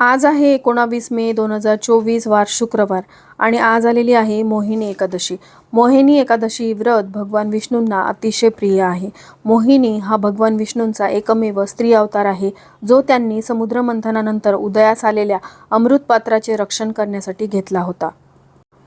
आज आहे एकोणावीस मे दोन हजार चोवीस वार शुक्रवार आणि आज आलेली आहे मोहिनी एकादशी. मोहिनी एकादशी व्रत भगवान विष्णूंना अतिशय प्रिय आहे. मोहिनी हा भगवान विष्णूंचा एकमेव स्त्री अवतार आहे जो त्यांनी समुद्रमंथनानंतर उदयास आलेल्या अमृत पात्राचे रक्षण करण्यासाठी घेतला होता.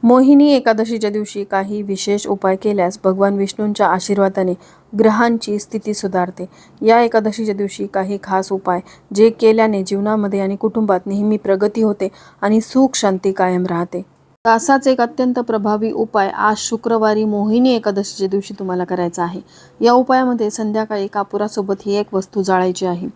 मोहिनी एकादशीच्या दिवशी काही विशेष उपाय केल्यास भगवान विष्णूंच्या आशीर्वादाने ग्रहांची स्थिती सुधारते. या एकादशीच्या दिवशी काही खास उपाय जे केल्याने जीवनामध्ये आणि कुटुंबात नेहमी प्रगती होते आणि सुख शांती कायम राहते. असाच एक अत्यंत प्रभावी उपाय आज शुक्रवारी मोहिनी एकादशीच्या दिवशी तुम्हाला करायचा आहे. या उपायामध्ये संध्याकाळी कापुरासोबत ही एक वस्तू जाळायची आहे.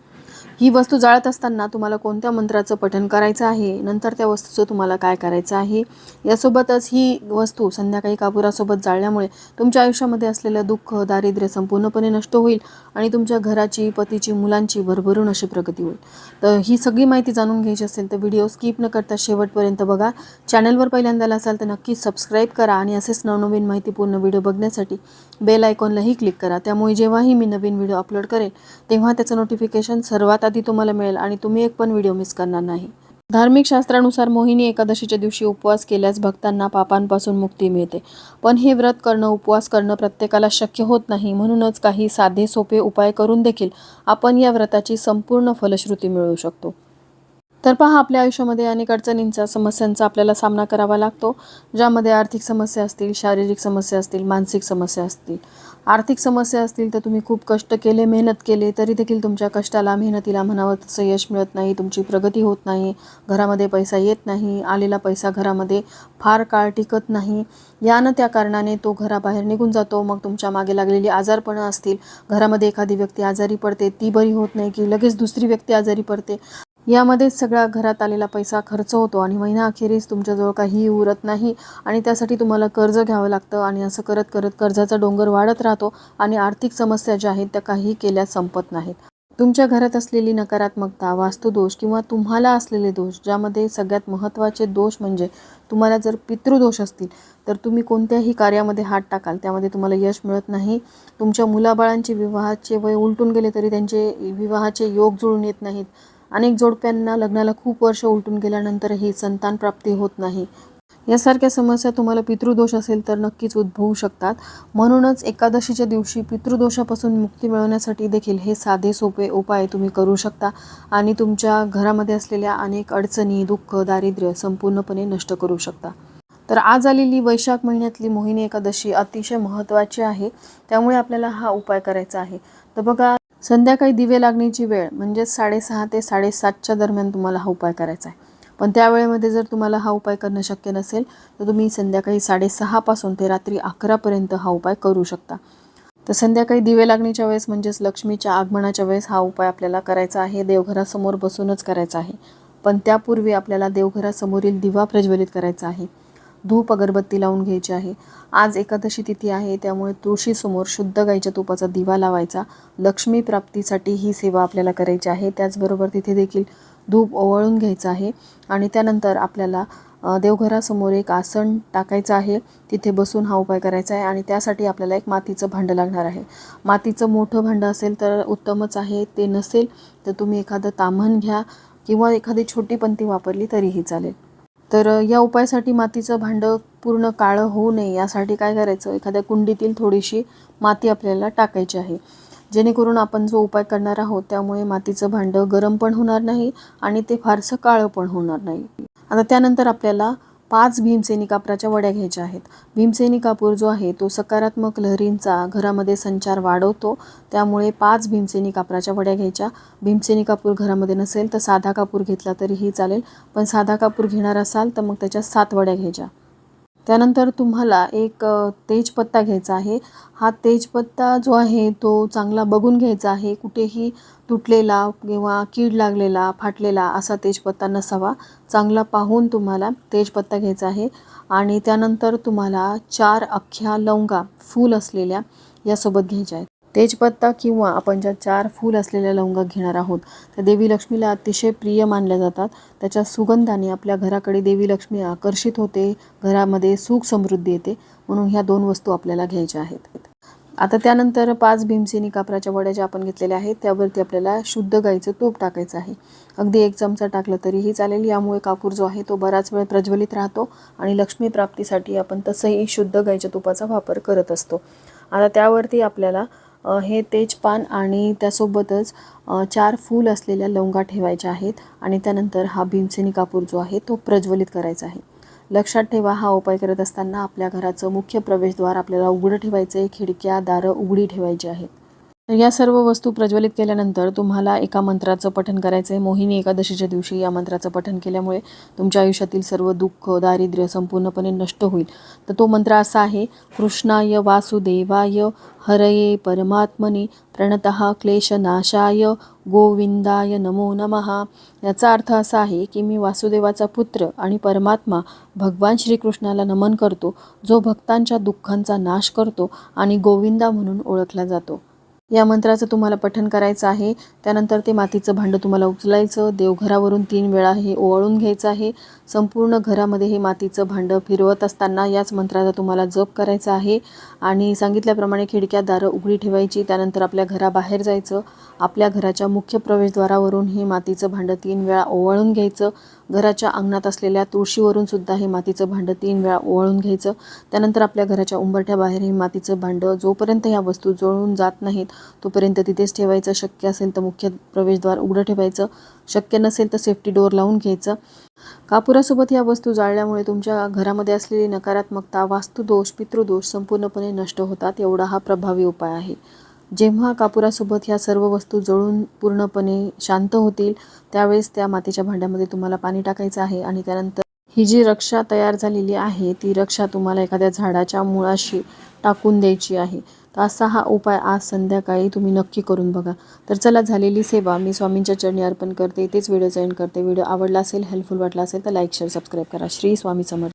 ही वस्तू जाळत असताना तुम्हाला कोणत्या मंत्राचं पठण करायचं आहे? नंतर त्या वस्तूचं तुम्हाला काय करायचं आहे? यासोबतच ही वस्तू संध्याकाळी कापुरासोबत जाळल्यामुळे तुमच्या आयुष्यामध्ये असलेलं दुःख दारिद्र्य संपूर्णपणे नष्ट होईल आणि तुमच्या घराची पतीची मुलांची भरभरून अशी प्रगती होईल. तर ही सगळी माहिती जाणून घ्यायची असेल तर व्हिडिओ स्किप न करता शेवटपर्यंत बघा. चॅनलवर पहिल्यांदा असाल तर नक्कीच सबस्क्राईब करा आणि असेच नवनवीन माहितीपूर्ण व्हिडिओ बघण्यासाठी बेल आयकॉनलाही क्लिक करा. त्यामुळे जेव्हाही मी नवीन व्हिडिओ अपलोड करेन तेव्हा त्याचं नोटिफिकेशन सर्वात आधी तुम्हाला मिळेल आणि तुम्ही एक पण व्हिडिओ मिस करणार नाही. धार्मिक शास्त्रानुसार मोहिनी एकादशीच्या दिवशी उपवास केल्यास भक्तांना पापांपासून मुक्ती मिळते. पण हे व्रत करणं उपवास करणं प्रत्येकाला शक्य होत नाही. म्हणूनच काही साधे सोपे उपाय करून देखील आपण या व्रताची संपूर्ण फलश्रुती मिळवू शकतो. तर पहा आपल्या आयुष्यामध्ये अनेक अडचणींचा समस्यांचा आपल्याला सामना करावा लागतो ज्यामध्ये आर्थिक समस्या असतील शारीरिक समस्या असतील मानसिक समस्या असतील. आर्थिक समस्या असतील तर तुम्ही खूप कष्ट केले मेहनत केले तरी देखील तुमच्या कष्टाला मेहनतीला म्हणावं तसं यश मिळत नाही तुमची प्रगती होत नाही घरामध्ये पैसा येत नाही आलेला पैसा घरामध्ये फार काळ टिकत नाही. यानं त्या कारणाने तो घराबाहेर निघून जातो मग तुमच्या मागे लागलेली आजारपणं असतील घरामध्ये एखादी व्यक्ती आजारी पडते ती बरी होत नाही की लगेच दुसरी व्यक्ती आजारी पडते. यामध्येच सगळा घरात आलेला पैसा खर्च होतो आणि महिना अखेरीस तुमच्याजवळ काही उरत नाही आणि त्यासाठी तुम्हाला कर्ज घ्यावं लागतं आणि असं करत करत कर्जाचा डोंगर वाढत राहतो आणि आर्थिक समस्या ज्या आहेत त्या काही केल्या संपत नाहीत. तुमच्या घरात असलेली नकारात्मकता वास्तुदोष किंवा तुम्हाला असलेले दोष ज्यामध्ये सगळ्यात महत्त्वाचे दोष म्हणजे तुम्हाला जर पितृदोष असतील तर तुम्ही कोणत्याही कार्यामध्ये हात टाकाल त्यामध्ये तुम्हाला यश मिळत नाही. तुमच्या मुलाबाळांचे विवाहाचे वय उलटून गेले तरी त्यांचे विवाहाचे योग जुळून येत नाहीत. अनेक जोडप्यांना लग्नाला खूप वर्ष उलटून गेल्यानंतरही संतान प्राप्ती होत नाही. यासारख्या समस्या तुम्हाला पितृदोष असेल तर नक्कीच उद्भवू शकतात. म्हणूनच एकादशीच्या दिवशी पितृदोषापासून मुक्ती मिळवण्यासाठी देखील हे साधे सोपे उपाय तुम्ही करू शकता आणि तुमच्या घरामध्ये असलेल्या अनेक अडचणी दुःख दारिद्र्य संपूर्णपणे नष्ट करू शकता. तर आज आलेली वैशाख महिन्यातली मोहिनी एकादशी अतिशय महत्त्वाची आहे. त्यामुळे आपल्याला हा उपाय करायचा आहे. तर बघा संध्याकाळी दिवे लागण्याची वेळ म्हणजेच साडेसहा ते साडेसातच्या दरम्यान तुम्हाला हा उपाय करायचा आहे. पण त्या वेळेमध्ये जर तुम्हाला हा उपाय करणं शक्य नसेल तर तुम्ही संध्याकाळी साडेसहापासून ते रात्री अकरापर्यंत हा उपाय करू शकता. तर संध्याकाळी दिवे लागण्याच्या वेळेस म्हणजेच लक्ष्मीच्या आगमनाच्या वेळेस हा उपाय आपल्याला करायचा आहे. देवघरासमोर बसूनच करायचा आहे. पण त्यापूर्वी आपल्याला देवघरासमोरील दिवा प्रज्वलित करायचा आहे. धूप अगरबत्ती लावून घ्यायची आहे. आज एकादशी तिथी आहे त्यामुळे तुळशीसमोर शुद्ध गाईच्या तुपाचा दिवा लावायचा. लक्ष्मी प्राप्तीसाठी ही सेवा आपल्याला करायची आहे. त्याचबरोबर तिथे देखील धूप ओवाळून घ्यायचं आहे आणि त्यानंतर आपल्याला देवघरासमोर एक आसन टाकायचं आहे. तिथे बसून हा उपाय करायचा आहे आणि त्यासाठी आपल्याला एक मातीचं भांडं लागणार आहे. मातीचं मोठं भांडं असेल तर उत्तमच आहे. ते नसेल तर तुम्ही एखादं ताम्हण घ्या किंवा एखादी छोटी पंती वापरली तरीही चालेल. तर या उपायासाठी मातीचं भांडं पूर्ण काळं होऊ नये यासाठी काय करायचं? एखाद्या कुंडीतील थोडीशी माती आपल्याला टाकायची आहे. जेणेकरून आपण जो उपाय करणार आहोत त्यामुळे मातीचं भांडं गरम पण होणार नाही आणि ते फारसं काळं पण होणार नाही. आता त्यानंतर आपल्याला पाच भीमसेनी कापराच्या वड्या घ्यायच्या आहेत. भीमसेनी कापूर जो आहे तो सकारात्मक लहरींचा घरामध्ये संचार वाढवतो. त्यामुळे पाच भीमसेनी कापराच्या वड्या घ्यायच्या. भीमसेनी कापूर घरामध्ये नसेल तर साधा कापूर घेतला तरीही चालेल. पण साधा कापूर घेणार असाल तर मग त्याच्या सात वड्या घ्यायच्या. त्यानंतर तुम्हाला एक तेजपत्ता घ्यायचा आहे. हा तेजपत्ता जो आहे तो चांगला बघून घ्यायचा आहे. कुठेही तुटलेला किंवा कीड लागलेला फाटलेला असा तेजपत्ता नसावा. चांगला पाहून तुम्हाला तेजपत्ता घ्यायचा आहे. आणि त्यानंतर तुम्हाला चार अख्ख्या लवंगा फूल असलेल्या यासोबत घ्यायच्या आहेत. तेजपत्ता किंवा आपण ज्या चार फूल असलेल्या लवंगा घेणार आहोत त्या देवी लक्ष्मीला अतिशय प्रिय मानल्या जातात. त्याच्या सुगंधाने आपल्या घराकडे देवी लक्ष्मी आकर्षित होते घरामध्ये सुख समृद्धी येते म्हणून ह्या दोन वस्तू आपल्याला घ्यायच्या आहेत. आता त्यानंतर पाच भीमसेनी कापराच्या वड्या ज्या आपण घेतलेल्या आहेत त्यावरती आपल्याला शुद्ध गाईचं तूप टाकायचं आहे. अगदी एक चमचा टाकलं तरीही चालेल यामुळे कापूर जो आहे तो बराच वेळ प्रज्वलित राहतो आणि लक्ष्मी प्राप्तीसाठी आपण तसंही शुद्ध गाईच्या तुपाचा वापर करत असतो. आता त्यावरती आपल्याला हे तेजपान आणि त्यासोबतच चार फूल असलेल्या लवंगा ठेवायच्या आहेत आणि त्यानंतर हा भीमसेनी कापूर जो आहे तो प्रज्वलित करायचा आहे. लक्षात ठेवा हा उपाय करत असताना आपल्या घराचं मुख्य प्रवेशद्वार आपल्याला उघडं ठेवायचं आहे खिडक्या दारं उघडी ठेवायची आहेत. तर या सर्व वस्तू प्रज्वलित केल्यानंतर तुम्हाला एका मंत्राचं पठण करायचं आहे मोहिनी एकादशीच्या दिवशी या मंत्राचं पठण केल्यामुळे तुमच्या आयुष्यातील सर्व दुःख दारिद्र्य संपूर्णपणे नष्ट होईल. तर तो मंत्र असा आहे कृष्णाय वासुदेवाय हरये परमात्मने प्रणतः क्लेशनाशाय गोविंदाय नमो नमः. याचा अर्थ असा आहे की मी वासुदेवाचा पुत्र आणि परमात्मा भगवान श्रीकृष्णाला नमन करतो जो भक्तांच्या दुःखांचा नाश करतो आणि गोविंदा म्हणून ओळखला जातो. या मंत्राचं तुम्हाला पठण करायचं आहे. त्यानंतर ते मातीचं भांडं तुम्हाला उचलायचं. देवघरावरून तीन वेळा हे ओवाळून घ्यायचं आहे. संपूर्ण घरामध्ये हे मातीचं भांडं फिरवत असताना याच मंत्राचा तुम्हाला जप करायचा आहे. आणि सांगितल्याप्रमाणे खिडक्या दारं उघडी ठेवायची. त्यानंतर आपल्या घराबाहेर जायचं. आपल्या घराच्या मुख्य प्रवेशद्वारावरून हे मातीचं भांडं तीन वेळा ओवाळून घ्यायचं. घराच्या अंगणात असलेल्या तुळशीवरून सुद्धा हे मातीचं भांडं तीन वेळा ओवाळून घ्यायचं. त्यानंतर आपल्या घराच्या उंबरठ्याबाहेर हे मातीचं भांडं जोपर्यंत ह्या वस्तू जळून जात नाहीत तोपर्यंत तिथेच ठेवायचं. शक्य असेल तर मुख्य प्रवेशद्वार उघडं ठेवायचं. शक्य नसेल तर सेफ्टी डोअर लावून घ्यायचं. कापुरासोबत या वस्तू जाळल्यामुळे तुमच्या घरामध्ये असलेली नकारात्मकता वास्तुदोष पितृदोष संपूर्णपणे नष्ट होतात एवढा हा प्रभावी उपाय आहे. जेव्हा कापुरासोबत ह्या सर्व वस्तू जळून पूर्णपणे शांत होतील त्यावेळेस त्या मातीच्या भांड्यामध्ये तुम्हाला पाणी टाकायचं आहे आणि त्यानंतर ही जी रक्षा तयार झालेली आहे ती रक्षा तुम्हाला एखाद्या झाडाच्या मुळाशी टाकून द्यायची आहे. तर असा हा उपाय आज संध्याकाळी तुम्ही नक्की करून बघा. तर चला झालेली सेवा मी स्वामींच्या चरणी अर्पण करते तेच व्हिडिओ जॉईन करते. व्हिडिओ आवडला असेल हेल्पफुल वाटला असेल तर लाईक शेअर सबस्क्राईब करा. श्री स्वामी समर्थ.